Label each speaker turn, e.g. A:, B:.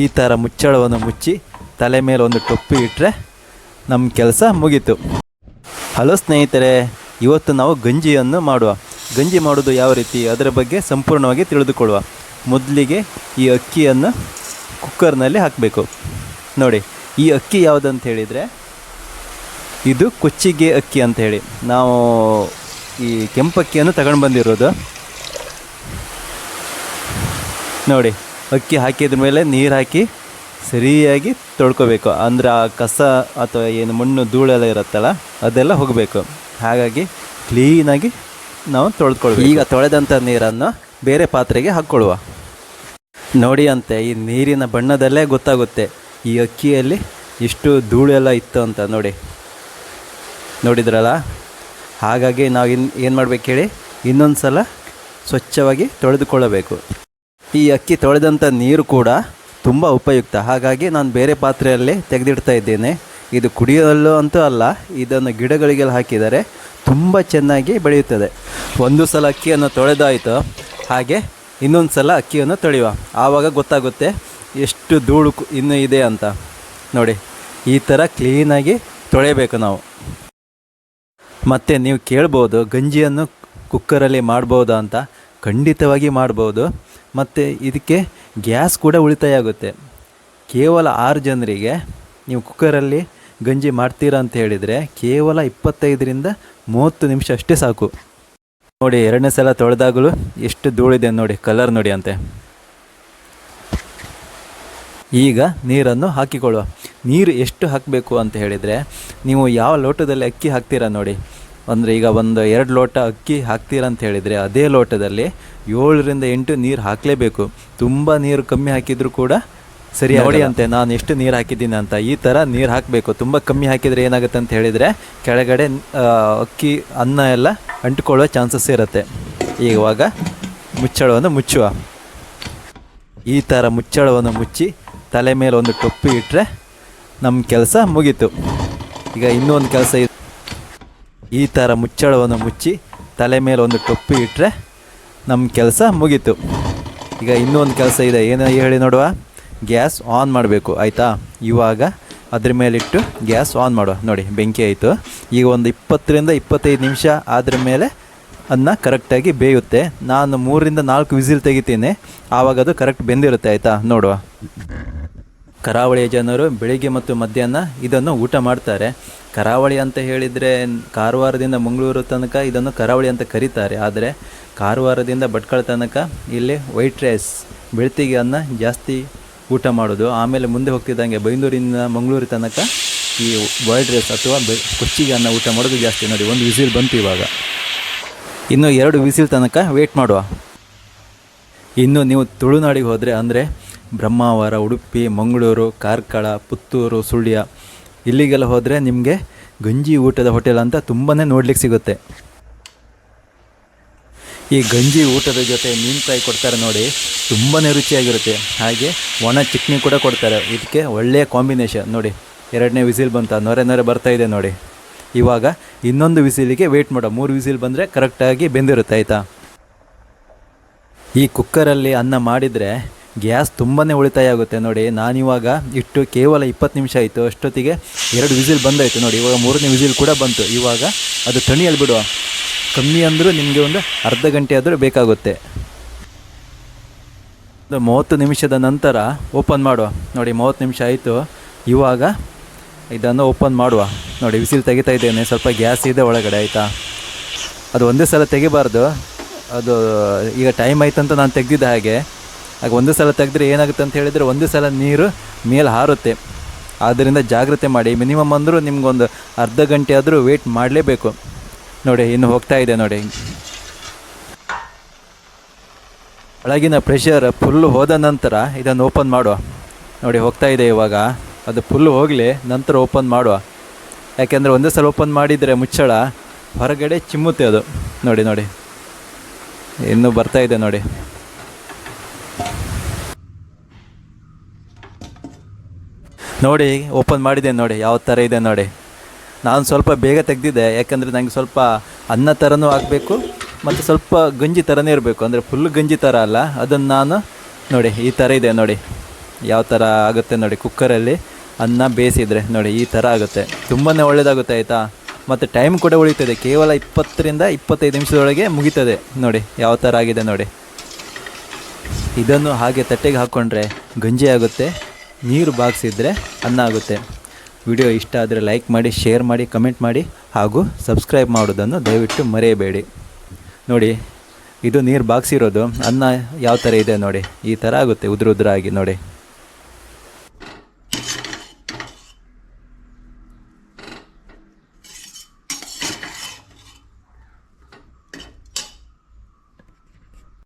A: ಈ ಥರ ಮುಚ್ಚಳವನ್ನು ಮುಚ್ಚಿ ತಲೆ ಮೇಲೆ ಒಂದು ಟೊಪ್ಪಿ ಇಟ್ಟರೆ ನಮ್ಮ ಕೆಲಸ ಮುಗೀತು. ಹಲೋ ಸ್ನೇಹಿತರೆ, ಇವತ್ತು ನಾವು ಗಂಜಿಯನ್ನು ಮಾಡುವ. ಗಂಜಿ ಮಾಡೋದು ಯಾವ ರೀತಿ? ಅದರ ಬಗ್ಗೆ ಸಂಪೂರ್ಣವಾಗಿ ತಿಳಿದುಕೊಳ್ಳುವ. ಮೊದಲಿಗೆ ಈ ಅಕ್ಕಿಯನ್ನು ಕುಕ್ಕರ್ನಲ್ಲಿ ಹಾಕಬೇಕು. ನೋಡಿ, ಈ ಅಕ್ಕಿ ಯಾವುದಂತ ಹೇಳಿದರೆ, ಇದು ಕೊಚ್ಚಿಗೆ ಅಕ್ಕಿ ಅಂತ ಹೇಳಿ. ನಾವು ಈ ಕೆಂಪಕ್ಕಿಯನ್ನು ತಗೊಂಡು ಬಂದಿರೋದು. ನೋಡಿ ಅಕ್ಕಿ ಹಾಕಿದ ಮೇಲೆ ನೀರು ಹಾಕಿ ಸರಿಯಾಗಿ ತೊಳ್ಕೊಬೇಕು. ಅಂದರೆ ಆ ಕಸ ಅಥವಾ ಏನು ಮಣ್ಣು ಧೂಳೆಲ್ಲ ಇರುತ್ತಲ್ಲ, ಅದೆಲ್ಲ ಹೋಗಬೇಕು. ಹಾಗಾಗಿ ಕ್ಲೀನಾಗಿ ನಾವು ತೊಳೆದುಕೊಳ್ಬೇಕು ಈಗ ತೊಳೆದಂಥ ನೀರನ್ನು ಬೇರೆ ಪಾತ್ರೆಗೆ ಹಾಕ್ಕೊಳ್ಳುವ ನೋಡಿ ಅಂತೆ, ಈ ನೀರಿನ ಬಣ್ಣದಲ್ಲೇ ಗೊತ್ತಾಗುತ್ತೆ ಈ ಅಕ್ಕಿಯಲ್ಲಿ ಎಷ್ಟು ಧೂಳೆಲ್ಲ ಇತ್ತು ಅಂತ ನೋಡಿ. ನೋಡಿದ್ರಲ್ಲ? ಹಾಗಾಗಿ ನಾವು ಇನ್ನು ಏನು ಮಾಡ್ಬೇಕು ಹೇಳಿ ಇನ್ನೊಂದು ಸಲ ಸ್ವಚ್ಛವಾಗಿ ತೊಳೆದುಕೊಳ್ಳಬೇಕು. ಈ ಅಕ್ಕಿ ತೊಳೆದಂಥ ನೀರು ಕೂಡ ತುಂಬ ಉಪಯುಕ್ತ. ಹಾಗಾಗಿ ನಾನು ಬೇರೆ ಪಾತ್ರೆಯಲ್ಲಿ ತೆಗೆದಿಡ್ತಾ ಇದ್ದೇನೆ. ಇದು ಕುಡಿಯಲು ಅಂತೂ ಅಲ್ಲ, ಇದನ್ನು ಗಿಡಗಳಿಗೆಲ್ಲ ಹಾಕಿದರೆ ತುಂಬ ಚೆನ್ನಾಗಿ ಬೆಳೆಯುತ್ತದೆ. ಒಂದು ಸಲ ಅಕ್ಕಿಯನ್ನು ತೊಳೆದಾಯಿತು. ಹಾಗೆ ಇನ್ನೊಂದು ಸಲ ಅಕ್ಕಿಯನ್ನು ತೊಳೆಯುವ. ಆವಾಗ ಗೊತ್ತಾಗುತ್ತೆ ಎಷ್ಟು ಧೂಳು ಇನ್ನೂ ಇದೆ ಅಂತ. ನೋಡಿ, ಈ ಥರ ಕ್ಲೀನಾಗಿ ತೊಳೆಯಬೇಕು ನಾವು. ಮತ್ತು ನೀವು ಕೇಳ್ಬೋದು, ಗಂಜಿಯನ್ನು ಕುಕ್ಕರಲ್ಲಿ ಮಾಡ್ಬೋದಾ ಅಂತ. ಖಂಡಿತವಾಗಿ ಮಾಡ್ಬೋದು. ಮತ್ತು ಇದಕ್ಕೆ ಗ್ಯಾಸ್ ಕೂಡ ಉಳಿತಾಯ ಆಗುತ್ತೆ. ಕೇವಲ ಆರು ಜನರಿಗೆ ನೀವು ಕುಕ್ಕರಲ್ಲಿ ಗಂಜಿ ಮಾಡ್ತೀರಾ ಅಂತ ಹೇಳಿದರೆ ಕೇವಲ ಇಪ್ಪತ್ತೈದರಿಂದ ಮೂವತ್ತು ನಿಮಿಷ ಅಷ್ಟೇ ಸಾಕು. ನೋಡಿ, ಎರಡನೇ ಸಲ ತೊಳೆದಾಗಲೂ ಎಷ್ಟು ಧೂಳಿದೆ ನೋಡಿ, ಕಲರ್ ನೋಡಿ ಅಂತೆ. ಈಗ ನೀರನ್ನು ಹಾಕಿಕೊಳ್ಳುವ. ನೀರು ಎಷ್ಟು ಹಾಕಬೇಕು ಅಂತ ಹೇಳಿದರೆ ನೀವು ಯಾವ ಲೋಟದಲ್ಲಿ ಅಕ್ಕಿ ಹಾಕ್ತೀರಾ ನೋಡಿ ಅಂದರೆ ಈಗ ಒಂದು ಎರಡು ಲೋಟ ಅಕ್ಕಿ ಹಾಕ್ತೀರಂತ ಅಂತ ಹೇಳಿದರೆ ಅದೇ ಲೋಟದಲ್ಲಿ ಏಳರಿಂದ ಎಂಟು ನೀರು ಹಾಕಲೇಬೇಕು. ತುಂಬ ನೀರು ಕಮ್ಮಿ ಹಾಕಿದರೂ ಕೂಡ ಸರಿ ನೋಡಿ ಅಂತೆ ನಾನು ಎಷ್ಟು ನೀರು ಹಾಕಿದ್ದೀನಿ ಅಂತ ಈ ಥರ ನೀರು ಹಾಕಬೇಕು. ತುಂಬ ಕಮ್ಮಿ ಹಾಕಿದರೆ ಏನಾಗುತ್ತೆ ಅಂತ ಹೇಳಿದರೆ ಕೆಳಗಡೆ ಅಕ್ಕಿ ಅನ್ನ ಎಲ್ಲ ಅಂಟಿಕೊಳ್ಳೋ ಚಾನ್ಸಸ್ ಇರುತ್ತೆ. ಇವಾಗ ಮುಚ್ಚಳವನ್ನು ಮುಚ್ಚುವ. ಈ ಥರ ಮುಚ್ಚಳವನ್ನು ಮುಚ್ಚಿ ತಲೆ ಮೇಲೆ ಒಂದು ಟೊಪ್ಪಿ ಇಟ್ಟರೆ ನಮ್ಮ ಕೆಲಸ ಮುಗೀತು. ಈಗ ಇನ್ನೂ ಒಂದು ಕೆಲಸ ಈ ಥರ ಮುಚ್ಚಳವನ್ನು ಮುಚ್ಚಿ ತಲೆ ಮೇಲೆ ಒಂದು ಟೊಪ್ಪಿ ಇಟ್ಟರೆ ನಮ್ಮ ಕೆಲಸ ಮುಗೀತು. ಈಗ ಇನ್ನೂ ಒಂದು ಕೆಲಸ ಇದೆ. ಏನು ಹೇಳಿ ನೋಡುವ? ಗ್ಯಾಸ್ ಆನ್ ಮಾಡಬೇಕು. ಆಯಿತಾ? ಇವಾಗ ಅದ್ರ ಮೇಲಿಟ್ಟು ಗ್ಯಾಸ್ ಆನ್ ಮಾಡುವ. ನೋಡಿ, ಬೆಂಕಿ ಆಯಿತು. ಈಗ ಒಂದು ಇಪ್ಪತ್ತರಿಂದ ಇಪ್ಪತ್ತೈದು ನಿಮಿಷ ಅದ್ರ ಮೇಲೆ ಅನ್ನ ಕರೆಕ್ಟಾಗಿ ಬೇಯುತ್ತೆ. ನಾನು ಮೂರರಿಂದ ನಾಲ್ಕು ವಿಸಿಲ್ ತೆಗಿತೀನಿ. ಆವಾಗ ಅದು ಕರೆಕ್ಟ್ ಬೆಂದಿರುತ್ತೆ. ಆಯಿತಾ? ನೋಡುವ. ಕರಾವಳಿಯ ಜನರು ಬೆಳಿಗ್ಗೆ ಮತ್ತು ಮಧ್ಯಾಹ್ನ ಇದನ್ನು ಊಟ ಮಾಡ್ತಾರೆ. ಕರಾವಳಿ ಅಂತ ಹೇಳಿದರೆ ಕಾರವಾರದಿಂದ ಮಂಗಳೂರು ತನಕ ಇದನ್ನು ಕರಾವಳಿ ಅಂತ ಕರೀತಾರೆ. ಆದರೆ ಕಾರವಾರದಿಂದ ಭಟ್ಕಳ ತನಕ ಇಲ್ಲಿ ವೈಟ್ ರೈಸ್ ಬೆಳ್ತಿಗೆ ಅನ್ನ ಜಾಸ್ತಿ ಊಟ ಮಾಡೋದು. ಆಮೇಲೆ ಮುಂದೆ ಹೋಗ್ತಿದ್ದಂಗೆ ಬೈಂದೂರಿಂದ ಮಂಗಳೂರು ತನಕ ಈ ಬಾಯ್ಡ್ ರೈಸ್ ಅಥವಾ ಬೆ ಕೊಚ್ಚಿಗೆ ಅನ್ನ ಊಟ ಮಾಡೋದು ಜಾಸ್ತಿ. ನೋಡಿ, ಒಂದು ವಿಸಿಲ್ ಬಂತು ಇವಾಗ. ಇನ್ನು ಎರಡು ವಿಸಿಲ್ ತನಕ ವೇಟ್ ಮಾಡುವ. ಇನ್ನು ನೀವು ತುಳುನಾಡಿಗೆ ಹೋದರೆ ಅಂದರೆ ಬ್ರಹ್ಮಾವರ, ಉಡುಪಿ, ಮಂಗಳೂರು, ಕಾರ್ಕಳ, ಪುತ್ತೂರು, ಸುಳ್ಯ ಇಲ್ಲಿಗೆಲ್ಲ ಹೋದರೆ ನಿಮಗೆ ಗಂಜಿ ಊಟದ ಹೋಟೆಲ್ ಅಂತ ತುಂಬಾ ನೋಡ್ಲಿಕ್ಕೆ ಸಿಗುತ್ತೆ. ಈ ಗಂಜಿ ಊಟದ ಜೊತೆ ಮೀನು ಫ್ರೈ ಕೊಡ್ತಾರೆ ನೋಡಿ ತುಂಬಾ ರುಚಿಯಾಗಿರುತ್ತೆ. ಹಾಗೆ ಒಣ ಚಟ್ನಿ ಕೂಡ ಕೊಡ್ತಾರೆ. ಇದಕ್ಕೆ ಒಳ್ಳೆಯ ಕಾಂಬಿನೇಷನ್. ನೋಡಿ, ಎರಡನೇ ವಿಸಿಲ್ ಬಂತ, ನೊರೆ ನೊರೆ ಬರ್ತಾ ಇದೆ ನೋಡಿ. ಇವಾಗ ಇನ್ನೊಂದು ವಿಸಿಲಿಗೆ ವೆಯ್ಟ್ ಮಾಡೋ ಮೂರು ವಿಸಿಲ್ ಬಂದರೆ ಕರೆಕ್ಟಾಗಿ ಬೆಂದಿರುತ್ತೆ, ಆಯಿತಾ? ಈ ಕುಕ್ಕರಲ್ಲಿ ಅನ್ನ ಮಾಡಿದರೆ ಗ್ಯಾಸ್ ತುಂಬಾ ಉಳಿತಾಯ ಆಗುತ್ತೆ ನೋಡಿ. ನಾನಿವಾಗ ಇಟ್ಟು ಕೇವಲ ಇಪ್ಪತ್ತು ನಿಮಿಷ ಆಯಿತು. ಅಷ್ಟೊತ್ತಿಗೆ ಎರಡು ವಿಸಿಲ್ ಬಂದಾಯಿತು ನೋಡಿ. ಇವಾಗ ಮೂರನೇ ವಿಸಿಲ್ ಕೂಡ ಬಂತು. ಇವಾಗ ಅದು ತಣಿಯಲ್ಲಿ ಬಿಡುವ. ಕಮ್ಮಿ ಅಂದರೂ ನಿಮಗೆ ಒಂದು ಅರ್ಧ ಗಂಟೆ ಆದರೂ ಬೇಕಾಗುತ್ತೆ. ಮೂವತ್ತು ನಿಮಿಷದ ನಂತರ ಓಪನ್ ಮಾಡುವ. ನೋಡಿ, ಮೂವತ್ತು ನಿಮಿಷ ಆಯಿತು. ಇವಾಗ ಇದನ್ನು ಓಪನ್ ಮಾಡುವ. ನೋಡಿ, ವಿಸಿಲ್ ತೆಗಿತಾ ಇದ್ದೇನೆ. ಸ್ವಲ್ಪ ಗ್ಯಾಸ್ ಇದೆ ಒಳಗಡೆ, ಆಯಿತಾ? ಅದು ಒಂದೇ ಸಲ ತೆಗಿಬಾರ್ದು. ಅದು ಈಗ ಟೈಮ್ ಆಯ್ತು ಅಂತ ನಾನು ತೆಗೆದಿದ್ದ ಹಾಗೆ. ಆಗ ಒಂದು ಸಲ ತೆಗೆದ್ರೆ ಏನಾಗುತ್ತೆ ಅಂತ ಹೇಳಿದರೆ ಒಂದೇ ಸಲ ನೀರು ಮೇಲೆ ಹಾರುತ್ತೆ. ಆದ್ದರಿಂದ ಜಾಗ್ರತೆ ಮಾಡಿ. ಮಿನಿಮಮ್ ಅಂದರೂ ನಿಮಗೊಂದು ಅರ್ಧ ಗಂಟೆ ಆದರೂ ವೇಟ್ ಮಾಡಲೇಬೇಕು. ನೋಡಿ, ಇನ್ನು ಹೋಗ್ತಾ ಇದೆ ನೋಡಿ. ಒಳಗಿನ ಪ್ರೆಷರ್ ಫುಲ್ಲು ಹೋದ ನಂತರ ಇದನ್ನು ಓಪನ್ ಮಾಡುವ. ನೋಡಿ, ಹೋಗ್ತಾ ಇದೆ ಇವಾಗ. ಅದು ಫುಲ್ ಹೋಗಲಿ, ನಂತರ ಓಪನ್ ಮಾಡುವ. ಯಾಕೆಂದರೆ ಒಂದೇ ಸಲ ಓಪನ್ ಮಾಡಿದರೆ ಮುಚ್ಚಳ ಹೊರಗಡೆ ಚಿಮ್ಮುತ್ತೆ ಅದು. ನೋಡಿ ನೋಡಿ. ಇನ್ನೂ ಬರ್ತಾ ಇದೆ ನೋಡಿ. ನೋಡಿ ಓಪನ್ ಮಾಡಿದೆ ನೋಡಿ, ಯಾವ ಥರ ಇದೆ ನೋಡಿ. ನಾನು ಸ್ವಲ್ಪ ಬೇಗ ತೆಗೆದಿದ್ದೆ, ಯಾಕಂದರೆ ನನಗೆ ಸ್ವಲ್ಪ ಅನ್ನ ಥರನೂ ಆಗಬೇಕು, ಮತ್ತು ಸ್ವಲ್ಪ ಗಂಜಿ ಥರನೇ ಇರಬೇಕು. ಅಂದರೆ ಫುಲ್ ಗಂಜಿ ಥರ ಅಲ್ಲ, ಅದನ್ನು ನಾನು ನೋಡಿ, ಈ ಥರ ಇದೆ ನೋಡಿ. ಯಾವ ಥರ ಆಗುತ್ತೆ ನೋಡಿ ಕುಕ್ಕರಲ್ಲಿ ಅನ್ನ ಬೇಯಿಸಿದರೆ ನೋಡಿ, ಈ ಥರ ಆಗುತ್ತೆ. ತುಂಬಾ ಒಳ್ಳೆಯದಾಗುತ್ತೆ ಆಯಿತಾ? ಮತ್ತು ಟೈಮ್ ಕೂಡ ಉಳಿತದೆ, ಕೇವಲ ಇಪ್ಪತ್ತರಿಂದ ಇಪ್ಪತ್ತೈದು ನಿಮಿಷದೊಳಗೆ ಮುಗೀತದೆ ನೋಡಿ, ಯಾವ ಥರ ಆಗಿದೆ ನೋಡಿ. ಇದನ್ನು ಹಾಗೆ ತಟ್ಟೆಗೆ ಹಾಕ್ಕೊಂಡ್ರೆ ಗಂಜಿ ಆಗುತ್ತೆ. ನೀರು ಬಾಗಿಸಿದ್ರೆ ಅನ್ನ ಆಗುತ್ತೆ ವಿಡಿಯೋ ಇಷ್ಟ ಆದರೆ ಲೈಕ್ ಮಾಡಿ, ಶೇರ್ ಮಾಡಿ, ಕಮೆಂಟ್ ಮಾಡಿ ಹಾಗೂ ಸಬ್ಸ್ಕ್ರೈಬ್ ಮಾಡೋದನ್ನು ದಯವಿಟ್ಟು ಮರೆಯಬೇಡಿ. ನೋಡಿ, ಇದು ನೀರು ಬಾಕ್ಸಿರೋದು ಅನ್ನ ಯಾವ ಥರ ಇದೆ ನೋಡಿ. ಈ ಥರ ಆಗುತ್ತೆ ಉದುರು ಉದುರಾಗಿ ನೋಡಿ.